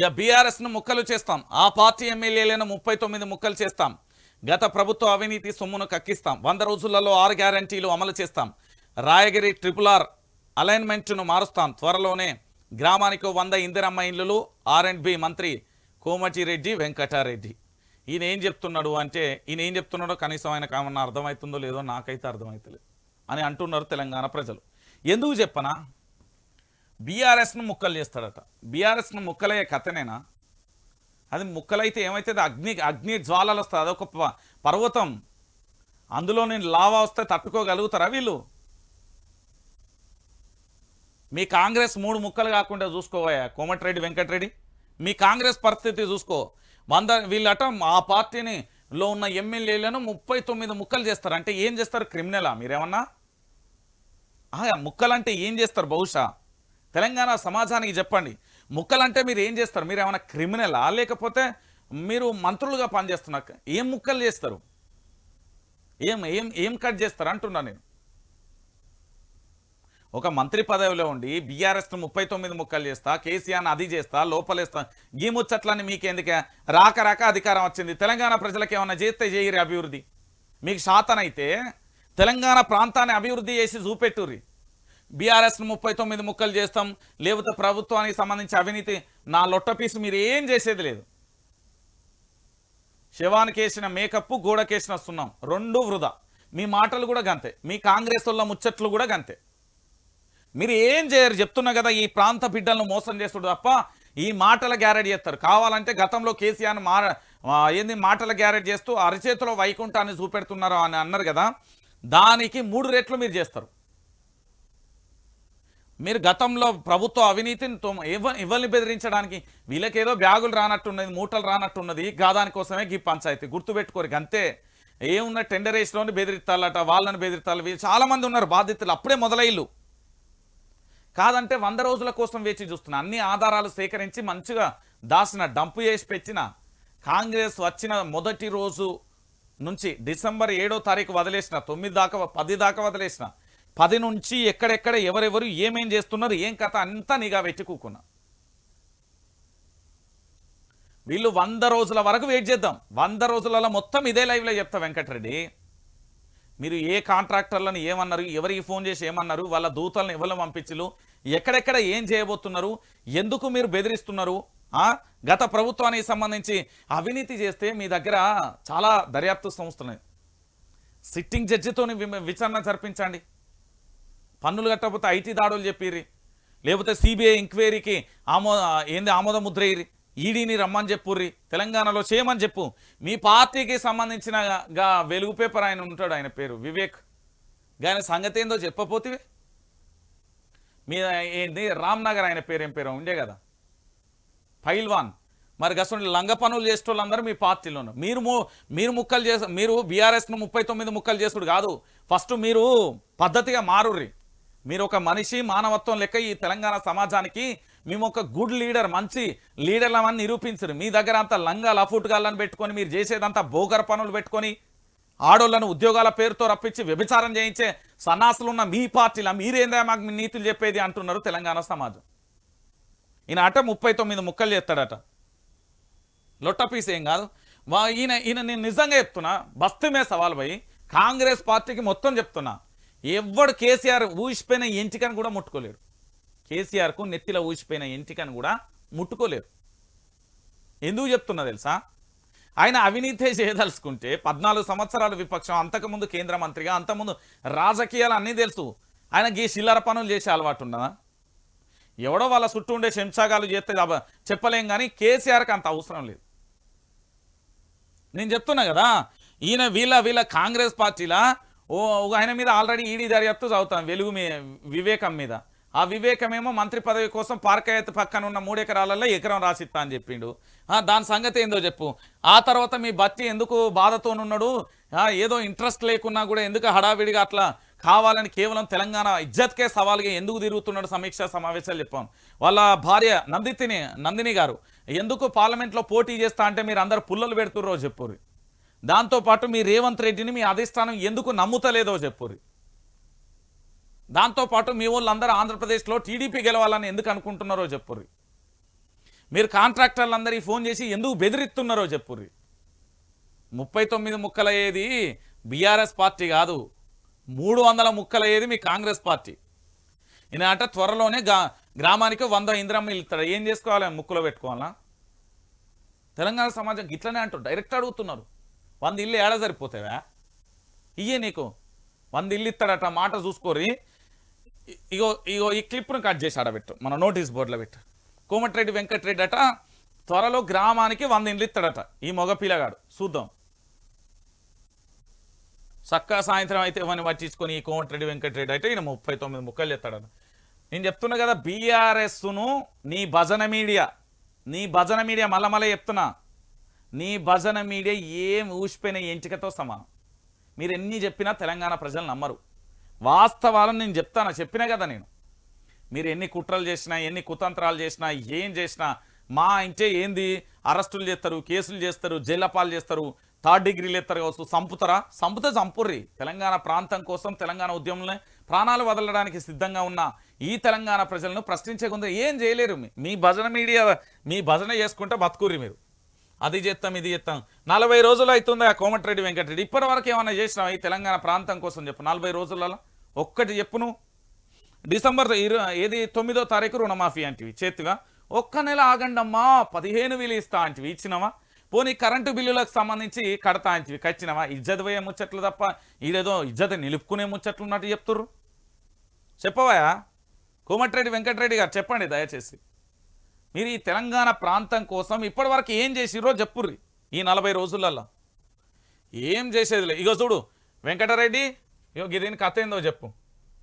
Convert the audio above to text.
ఇక బీఆర్ఎస్ను ముక్కలు చేస్తాం. ఆ పార్టీ ఎమ్మెల్యేలను ముప్పై తొమ్మిది ముక్కలు చేస్తాం. గత ప్రభుత్వ అవినీతి సొమ్మును కక్కిస్తాం. వంద రోజులలో ఆరు గ్యారంటీలు అమలు చేస్తాం. రాయగిరి ట్రిపుల్ ఆర్ అలైన్మెంట్ను మారుస్తాం. త్వరలోనే గ్రామానికి వంద ఇందిరమ్మ ఇల్లులు ఆర్ అండ్ బి మంత్రి కోమటిరెడ్డి వెంకటారెడ్డి. ఈయన ఏం చెప్తున్నాడు అంటే ఈయన ఏం చెప్తున్నాడో కనీసం ఆయనకు ఏమన్నా అర్థమవుతుందో లేదో నాకైతే అర్థమవుతలేదు అని అంటున్నారు తెలంగాణ ప్రజలు. ఎందుకు చెప్పనా? బీఆర్ఎస్ను ముక్కలు చేస్తాడట. బీఆర్ఎస్ను ముక్కలయ్యే కథనేనా? అది ముక్కలైతే ఏమైతుంది అగ్ని అగ్ని జ్వాలలు వస్తుంది అదొక ప- పర్వతం. అందులో నేను లావా వస్తే తట్టుకోగలుగుతారా వీళ్ళు? మీ కాంగ్రెస్ మూడు ముక్కలు కాకుండా చూసుకోవయ్యా కోమటిరెడ్డి వెంకటరెడ్డి. మీ కాంగ్రెస్ పరిస్థితి చూసుకో. వంద వీళ్ళట ఆ పార్టీని లో ఉన్న ఎమ్మెల్యేలను ముప్పై తొమ్మిది ముక్కలు చేస్తారు. అంటే ఏం చేస్తారు క్రిమినలా? మీరేమన్నా? ముక్కలంటే ఏం చేస్తారు బహుశా? తెలంగాణ సమాజానికి చెప్పండి. ముక్కలంటే మీరు ఏం చేస్తారు? మీరు ఏమైనా క్రిమినలా? లేకపోతే మీరు మంత్రులుగా పనిచేస్తున్నారు ఏం ముక్కలు చేస్తారు? ఏం ఏం ఏం కట్ చేస్తారు? అంటున్నా నేను. ఒక మంత్రి పదవిలో ఉండి బీఆర్ఎస్ను ముప్పై తొమ్మిది ముక్కలు చేస్తా కేసీఆర్ అది చేస్తా లోపలేస్తా ఈ ముచ్చట్లని మీకెందుకే? రాక రాక అధికారం వచ్చింది. తెలంగాణ ప్రజలకు ఏమైనా చేస్తే చేయరు అభివృద్ధి. మీకు శాతనైతే తెలంగాణ ప్రాంతాన్ని అభివృద్ధి చేసి చూపెట్టుర్రి. బీఆర్ఎస్ ముప్పై తొమ్మిది ముక్కలు చేస్తాం లేకపోతే ప్రభుత్వానికి సంబంధించి అవినీతి నా లొట్ట పీసు మీరు ఏం చేసేది లేదు. శవానికి వేసిన మేకప్ గోడకేసిన వస్తున్నాం రెండు వృధా. మీ మాటలు కూడా గంతే మీ కాంగ్రెస్ వాళ్ళ ముచ్చట్లు కూడా గంతే. మీరు ఏం చేయరు చెప్తున్నా కదా ఈ ప్రాంత బిడ్డలను మోసం చేస్తుడు తప్ప ఈ మాటల గ్యారెడ్ చేస్తారు. కావాలంటే గతంలో కేసీఆర్ మా ఏంది మాటల గ్యారెడ్ చేస్తూ అరచేతిలో వైకుంఠాన్ని చూపెడుతున్నారు అని అన్నారు కదా దానికి మూడు రెట్లు మీరు చేస్తారు. మీరు గతంలో ప్రభుత్వ అవినీతిని తొమ్- ఎవ- ఎవరిని బెదిరించడానికి వీళ్ళకేదో బ్యాగులు రానట్టున్నది మూటలు రానట్టున్నది గాదాని కోసమే గీ పంచాయతీ. గుర్తుపెట్టుకోరు అంతే ఏమున్న టెండర్ వేసినోని బెదిరిస్తాలట వాళ్ళని బెదిరిస్తాలు వీళ్ళు చాలామంది ఉన్నారు బాధితులు అప్పుడే మొదలయ్యలు కాదంటే వంద రోజుల కోసం వేచి చూస్తున్నా. అన్ని ఆధారాలు సేకరించి మంచిగా దాసిన డంపు చేసి పెట్టిన కాంగ్రెస్ వచ్చిన మొదటి రోజు నుంచి డిసెంబర్ ఏడో తారీఖు వదిలేసిన తొమ్మిది దాకా పది దాకా వదిలేసిన పది నుంచి ఎక్కడెక్కడ ఎవరెవరు ఏమేం చేస్తున్నారు ఏం కథ అంతా నిఘా పెట్టి వీళ్ళు వంద రోజుల వరకు వెయిట్ చేద్దాం. వంద రోజులలో మొత్తం ఇదే లైవ్లో చెప్తా వెంకటరెడ్డి. మీరు ఏ కాంట్రాక్టర్లను ఏమన్నారు ఎవరికి ఫోన్ చేసి ఏమన్నారు వాళ్ళ దూతలను ఎవరు పంపించలు ఎక్కడెక్కడ ఏం చేయబోతున్నారు ఎందుకు మీరు బెదిరిస్తున్నారు గత ప్రభుత్వానికి సంబంధించి అవినీతి చేస్తే మీ దగ్గర చాలా దర్యాప్తు సంస్థలు సిట్టింగ్ జడ్జితోని విచారణ జరిపించండి. పన్నులు కట్టకపోతే ఐటీ దాడులు చెప్పిర్రి. లేకపోతే సిబిఐ ఎంక్వైరీకి ఆమో ఏంది ఆమోద ముద్రయ్యి ఈడీని రమ్మని చెప్పుర్రి. తెలంగాణలో చేయమని చెప్పు. మీ పార్టీకి సంబంధించిన గా వెలుగు పేపర్ ఆయన ఉంటాడు ఆయన పేరు. వివేక్. ఆయన సంగతి ఏందో చెప్పపోతే మీ ఏంది రామ్ నగర్ ఆయన పేరు ఏం పేరు? ఉండే కదా. పైల్వాన్. మరి గసండి లంగ పనులు చేసేటోళ్ళందరూ మీ పార్టీలోను. మీరు ము- మీరు ముక్కలు చేస మీరు బీఆర్ఎస్ను ముప్పై తొమ్మిది ముక్కలు చేసుడు కాదు. ఫస్ట్ మీరు పద్ధతిగా మారుర్రి. మీరు ఒక మనిషి మానవత్వం లెక్క ఈ తెలంగాణ సమాజానికి మేము ఒక గుడ్ లీడర్ మంచి లీడర్లమని నిరూపించరు. మీ దగ్గర అంత లంగా లఫుట్గాళ్ళని పెట్టుకొని మీరు చేసేదంతా బోగర్ పనులు పెట్టుకొని ఆడోళ్ళను ఉద్యోగాల పేరుతో రప్పించి వ్యభిచారం చేయించే సన్నాసులు ఉన్న మీ పార్టీలా మీరేందా మాకు మీ నీతులు చెప్పేది అంటున్నారు తెలంగాణ సమాజం. ఈయన అట ముప్పై తొమ్మిది ముక్కలు చేస్తాడట. లొట్ట పీస్ ఏం కాదు. ఈయన ఈయన నేను నిజంగా చెప్తున్నా మీద సవాల్ పోయి కాంగ్రెస్ పార్టీకి మొత్తం చెప్తున్నా. ఎవ్వడు కేసీఆర్ ఊసిపోయిన ఎంటికని కూడా ముట్టుకోలేడు. కేసీఆర్కు నెత్తిలో ఊసిపోయిన ఎంటికని కూడా ముట్టుకోలేరు ఎందుకు చెప్తున్నా తెలుసా? ఆయన అవినీతి చేయదలుచుకుంటే పద్నాలుగు సంవత్సరాలు విపక్షం అంతకుముందు కేంద్ర మంత్రిగా అంతకుముందు రాజకీయాలు అన్నీ తెలుసు. ఆయన గీ చిల్లర పనులు చేసే అలవాటు ఉన్నదా? ఎవడో వాళ్ళ చుట్టూ ఉండే శంషాగాలు చేస్తే చెప్పలేం కానీ కేసీఆర్కి అంత అవసరం లేదు. నేను చెప్తున్నా కదా ఈయన వీళ్ళ వీళ్ళ కాంగ్రెస్ పార్టీలా ఓ ఒక ఆయన మీద ఆల్రెడీ ఈడీ దర్యాప్తు చదువుతాం వెలుగు మీ వివేకం మీద. ఆ వివేకమేమో మంత్రి పదవి కోసం పార్కయత్ పక్కన ఉన్న మూడు ఎకరాలలో ఎకరం రాసిస్తా అని చెప్పిండు. ఆ, దాని సంగతి ఏందో చెప్పు. ఆ తర్వాత మీ బట్టి ఎందుకు బాధతోనున్నాడు? ఏదో ఇంట్రెస్ట్ లేకున్నా కూడా ఎందుకు హడావిడిగా అట్లా కావాలని కేవలం తెలంగాణ ఇజ్జత్కే సవాల్గా ఎందుకు తిరుగుతున్నాడు సమీక్షా సమావేశాలు చెప్పాం. వాళ్ళ భార్య నందితిని నందిని గారు ఎందుకు పార్లమెంట్లో పోటీ చేస్తా అంటే మీరు అందరు పుల్లలు పెడుతుర్రో చెప్పుర్రి దాంతోపాటు మీ రేవంత్ రెడ్డిని మీ అధిష్టానం ఎందుకు నమ్ముతలేదో చెప్పుర్రి. దాంతోపాటు మీ వాళ్ళందరూ ఆంధ్రప్రదేశ్లో టీడీపీ గెలవాలని ఎందుకు అనుకుంటున్నారో చెప్పుర్రి. మీరు కాంట్రాక్టర్లందరికీ ఫోన్ చేసి ఎందుకు బెదిరిస్తున్నారో చెప్పుర్రి. ముప్పై తొమ్మిది ముక్కలయ్యేది ఏది బీఆర్ఎస్ పార్టీ కాదు. మూడు వందల ముక్కలయ్యేది మీ కాంగ్రెస్ పార్టీ. ఈయన త్వరలోనే గ్రామానికి వంద ఇంద్రమ్మ ఇస్తాడు. ఏం చేసుకోవాలి ముక్కులో పెట్టుకోవాలా? తెలంగాణ సమాజం ఇట్లనే అంటారు డైరెక్ట్ అడుగుతున్నారు. వంద ఇల్లు ఏడ సరిపోతావా ఇయ్యే నీకు. వంద ఇల్లు ఇస్తాడట మాట చూసుకోరి ఇగో ఇగో ఈ క్లిప్ను కట్ చేసి ఆడబెట్టు మన నోటీస్ బోర్డులో పెట్టు. కోమటిరెడ్డి వెంకటరెడ్డి అట త్వరలో గ్రామానికి వంద ఇండ్లు ఇస్తాడట. ఈ మగ పిల్లగాడు. చూద్దాం. చక్కా సాయంత్రం అయితే ఇవన్నీ పట్టించుకొని ఈ కోమటిరెడ్డి వెంకటరెడ్డి అయితే ఈయన ముప్పై తొమ్మిది ముక్కలు చెప్తాడట నేను చెప్తున్నా కదా బీఆర్ఎస్ను నీ భజన మీడియా. నీ భజన మీడియా మళ్ళా మళ్ళీ చెప్తున్నా. నీ భజన మీడియా ఏం ఊసిపోయిన ఎంచికతో సమానం. మీరు ఎన్ని చెప్పినా తెలంగాణ ప్రజలు నమ్మరు. వాస్తవాలను నేను చెప్తాను? చెప్పినా కదా నేను. మీరు ఎన్ని కుట్రలు చేసినా ఎన్ని కుతంత్రాలు చేసినా ఏం చేసినా మా ఇంటే ఏంది? అరెస్టులు చేస్తారు కేసులు చేస్తారు జైలపాలు చేస్తారు థర్డ్ డిగ్రీలు ఎత్తారు కావచ్చు. సంపుతారా? సంపుతే చంపుర్రి తెలంగాణ ప్రాంతం కోసం తెలంగాణ ఉద్యమంలో ప్రాణాలు వదలడానికి సిద్ధంగా ఉన్న ఈ తెలంగాణ ప్రజలను ప్రశ్నించే ఏం చేయలేరు. మీ- మీ భజన మీడియా మీ భజన చేసుకుంటే బతుకుర్రి మీరు. అది చేస్తాం ఇది చేస్తాం నలభై రోజులు అవుతుంది ఆ కోమటిరెడ్డి వెంకటరెడ్డి. ఇప్పటి వరకు ఏమైనా చేసినావు? ఈ తెలంగాణ ప్రాంతం కోసం చెప్పు. నలభై రోజులలో? ఒక్కటి చెప్పును. డిసెంబర్ ఏది? తొమ్మిదో తారీఖు రుణమాఫీ అంటివి చేతిగా ఒక్క నెల ఆగండమ్మా పదిహేను వేలు ఇస్తా అంటివి ఇచ్చినావా? పోనీ కరెంటు బిల్లులకు సంబంధించి కడతా అంటివి కచ్చినావా ఇజ్జత్ పోయే ముచ్చట్లు తప్ప ఈడేదో ఇజ్జత నిలుపుకునే ముచ్చట్లు ఉన్నట్టు చెప్తుర్రు. చెప్పవా? కోమటిరెడ్డి వెంకటరెడ్డి గారు చెప్పండి దయచేసి. మీరు ఈ తెలంగాణ ప్రాంతం కోసం ఇప్పటివరకు ఏం చేసిరో చెప్పుర్రి. ఈ నలభై రోజులలో ఏం చేసేదిలే. ఇగో చూడు వెంకటరెడ్డి ఇగో గిరిని కథ ఏందో చెప్పు.